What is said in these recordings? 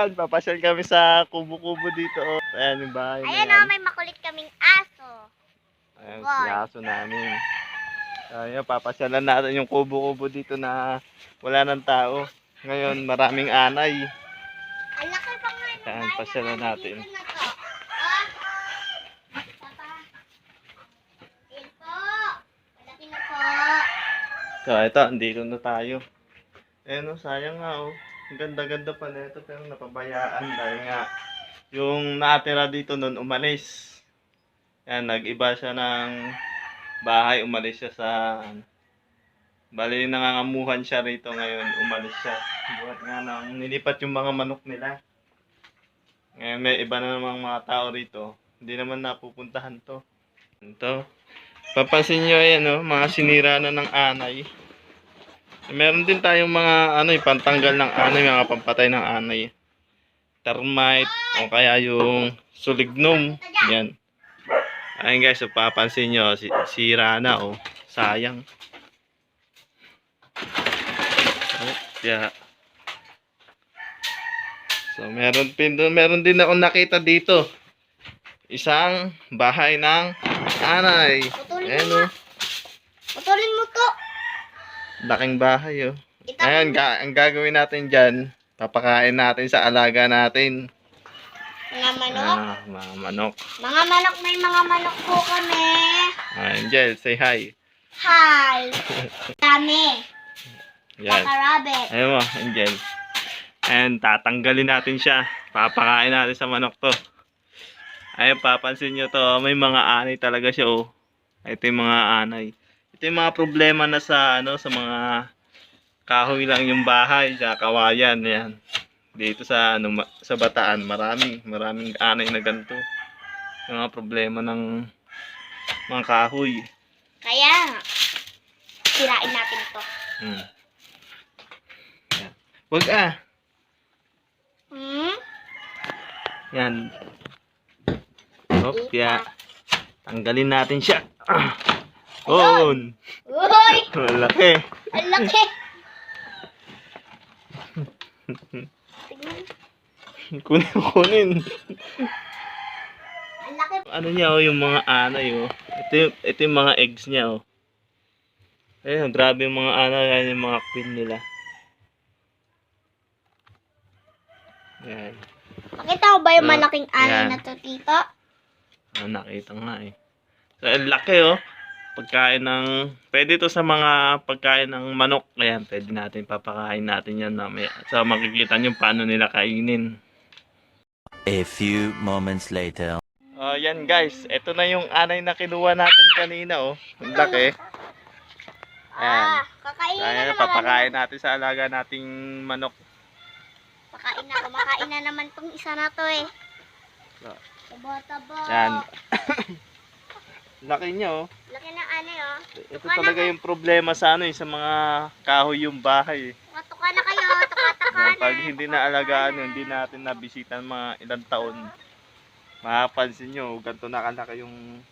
Hello! Yan, papasyal kami sa kubo-kubo dito. oh. Ayan yung bahay na Ayan yan. o, may makulit kaming aso. Ayan, si aso namin. Ayan, papasyalan natin yung kubo-kubo dito na wala ng tao. Ngayon, maraming anay. Ang laki pa nga ng Ayan, bahay pasyalan na natin. dito na to. Ah. Papa. Ayan po. Malaki na po. So, ito, andito na tayo. Eh, no, sayang nga, oh. Ganda-ganda pa nito, pero napabayaan dahil nga yung natira dito noon umalis. Yan, nag-iba siya ng bahay, umalis siya sa... Bali, nangangamuhan siya rito ngayon, umalis siya. Buhat nga nang nilipat yung mga manok nila. Ngayon, may iba na namang mga tao rito. Hindi naman napupuntahan to. Ito. Papansin nyo, ayan, oh, mga sinira na ng anay. Meron din tayong mga ano, eh, pantanggal ng anay, mga pampatay ng anay. Termite, o kaya yung sulignum. Yan. Ayun guys, so papansin nyo, si, sira na, oh. Sayang. Oh, yeah. So, meron din, meron din ako nakita dito. Isang bahay ng anay. Putulin Ayan, mo oh. Putulin mo to. Laking bahay, oh. Itapon Ayan, ga- ang gagawin natin dyan, papakain natin sa alaga natin. Mga manok. Ah, mga manok. Mga manok, may mga manok po kami. Angel, say hi. Hi. Dami. Yan. Paka rabbit. Ayun mo, Angel. And tatanggalin natin siya. Papakain natin sa manok to. Ayun, papansin nyo to, may mga anay talaga siya, oh. Ito yung mga anay. Ito yung mga problema na sa, ano, sa mga kahoy lang yung bahay, sa kawayan, yan. Dito sa, ano, sa bataan, maraming, maraming anay na ganito. Yung mga problema ng mga kahoy. Kaya, sirain natin to. Hmm. Yan. Wag ah. Hmm? Yan. Hop, ya. Tanggalin natin siya. Ah. On. Uy! Ang laki! Tignan. Kunin, kunin. Ang laki. Ano niya, oh, yung mga anay, oh. Ito, yung- ito yung mga eggs niya, oh. Ayun, grabe yung mga anay, yan yung mga queen nila. Yan. Nakita mo ba yung Ah, malaking anay na to, tito? Ah, nakita nga eh. So, ang laki oh. Pagkain ng... Pwede to sa mga pagkain ng manok. Ayan, pwede natin papakain natin yan mamaya. So, makikita nyo paano nila kainin. A few moments later. Oh, yan guys. Ito na yung anay na kinuha natin kanina oh. Ang laki. Ayan. Ah, kakainin na Ayan, papakain natin sa alaga nating manok. Pakain na, kumakain na naman tong isa na to eh. Taba-taba. Yan. Laki niya oh. Laki ng anay oh. Ito talaga yung problema sa ano eh, sa mga kahoy yung bahay eh. Matuka na kayo, tuka-taka Na na. pag hindi na alagaan yun, hindi natin nabisita ng mga ilang taon, makapansin nyo, ganito na kalaki yung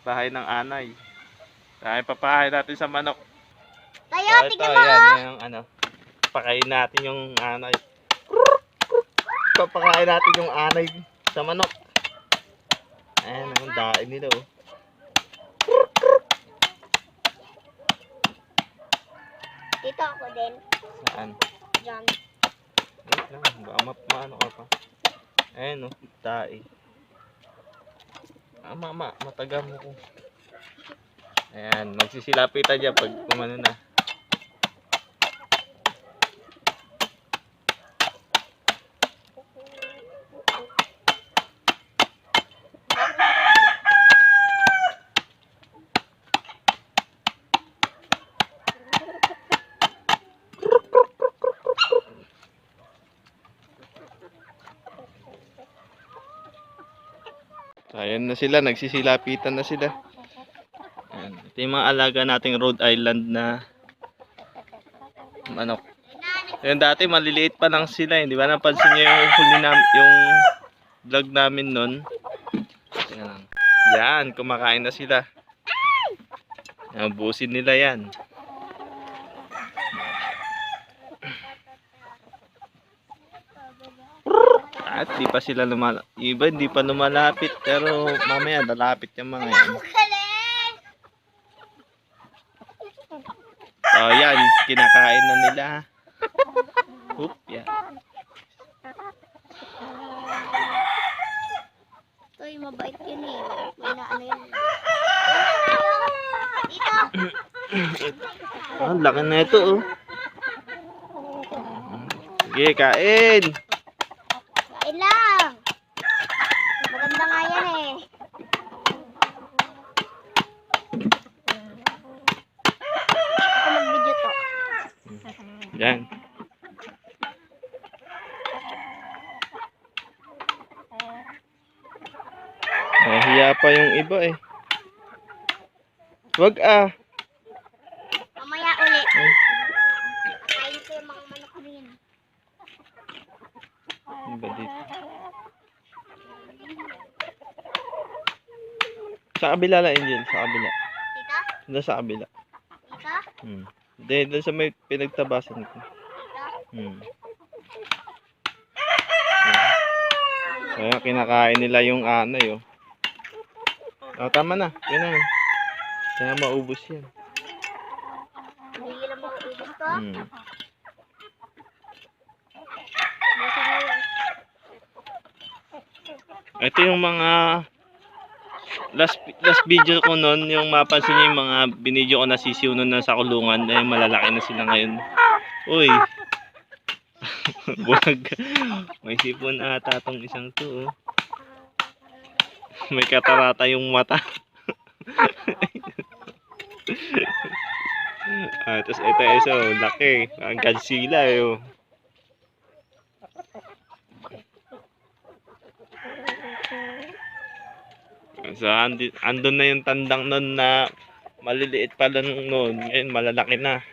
bahay ng anay. Kaya papahay natin sa manok. Tayo, So, tignan mo. yan, yung ano, pakain natin yung anay. Papakain natin yung anay sa manok. Ayan, ang daing nila oh. Dito ako din. Saan? Diyan. Wait lang, baka ma maano ka pa. Ayan oh, tae. Ah, mama, mataga mo ko. Ayan, magsisilapitan dyan pag kumano na. Ayan na sila, nagsisilapitan na sila. Ayan. Ito yung mga alaga nating Rhode Island na manok. Ayan, dati maliliit pa lang sila, hindi ba napansin niyo yung huli nam yung vlog namin? Ayan. Yan, kumakain na sila. Ayan, busin nila yan. At di pa sila lumala iba hindi pa lumalapit pero mamaya lalapit yung mga yan. Ang! So yan, kinakain na nila. Oop, yan. Uy, mabait yun eh. May na ano yun. Dito! Ah, laki na ito oh. Sige. Kain lang! Maganda nga yan eh. Ako mag-video to. Yan. Nahiya pa yung iba eh. Wag ah. Mamaya ulit. Kain ko yung mga manok rin. Ba dito? Sa kabila lang, Angel. Sa kabila. Dito? Doon sa kabila. Dito? Hmm. Hindi, doon sa may pinagtabasan ko. Dito? Hmm. Kaya kinakain nila yung anay, oh. Oh, tama na. Yun na. Kaya maubos yan. Hmm. Yan. Ito yung mga last last video ko noon, yung mapansin niyo yung mga binidyo ko na sisiw noon na sa kulungan, eh malalaki na sila ngayon. Uy. Buwag. May sipon ata tong isang to. Oh. May katarata yung mata. ah, tapos ito isa, oh, laki. Ang Godzilla eh. Oh. So, andi, andun na yung tandang nun na maliliit pa lang noon. Ngayon, malalaki na.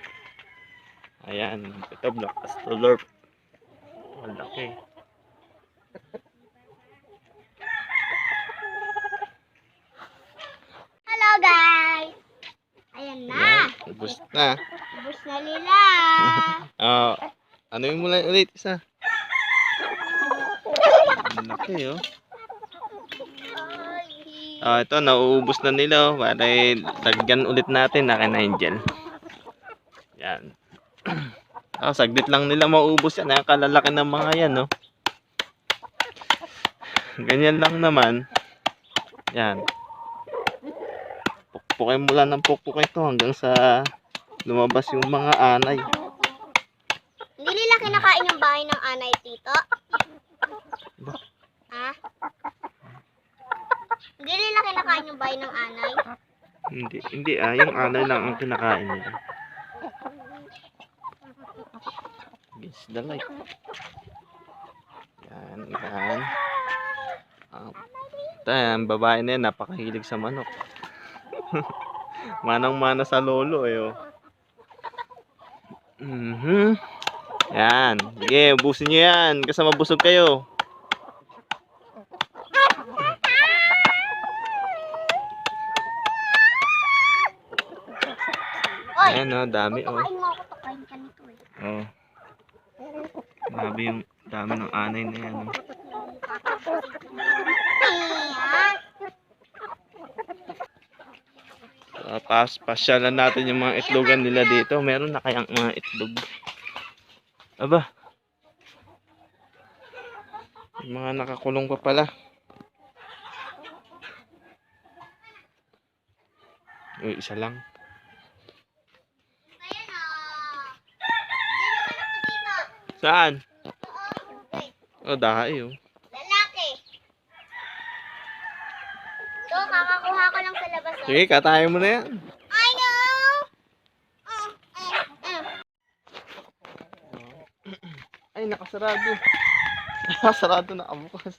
Ayan. Ito, Black Astrolorp. Malaki. Hello guys! Ayan na. Ayan. Ubus na. Ubus na nila. Ah, ano yung mula ulit isa? Ang laki, oh. Ah, ito, nauubos na nila, oh. Para eh, lagyan ulit natin na Angel. Yan. Ah, saglit lang nila maubos yan. Nakalalaki ng mga yan, no? Ganyan lang naman. Yan. Pukpukin mo lang ng pukpukin ito hanggang sa lumabas yung mga anay. Hindi nila kinakain yung bahay ng anay, tito? Ha? Hindi nila kinakain yung bahay ng anay? Hindi, hindi ah. Yung anay lang ang kinakain nila. Against the light. Yan, yan. Ah, ito, ang babae na yan, napakahilig sa manok. Manang-mana sa lolo eh, oh. Mhm. Yan. Sige, ubusin nyo yan. Kasama busog kayo. Ayan, oh, dami, oh. Pagkakain mo ako, pakain ka nito eh. Oh. Grabe yung dami ng anay na yan. oh. Ayan. Tapos, pasyalan natin yung mga itlogan nila dito. Meron na kayang mga itlog. Aba. Yung mga nakakulong pa pala. Uy, isa lang. Ayan o. Diyan naman ako dito. Saan? Oh, dahay oh. Lalaki. Ito, kakakuha ko lang sa labas. oh. Sige, katayin mo na yan. I know! Oh, eh, eh. Ay, nakasarado. Nakasarado na bukas.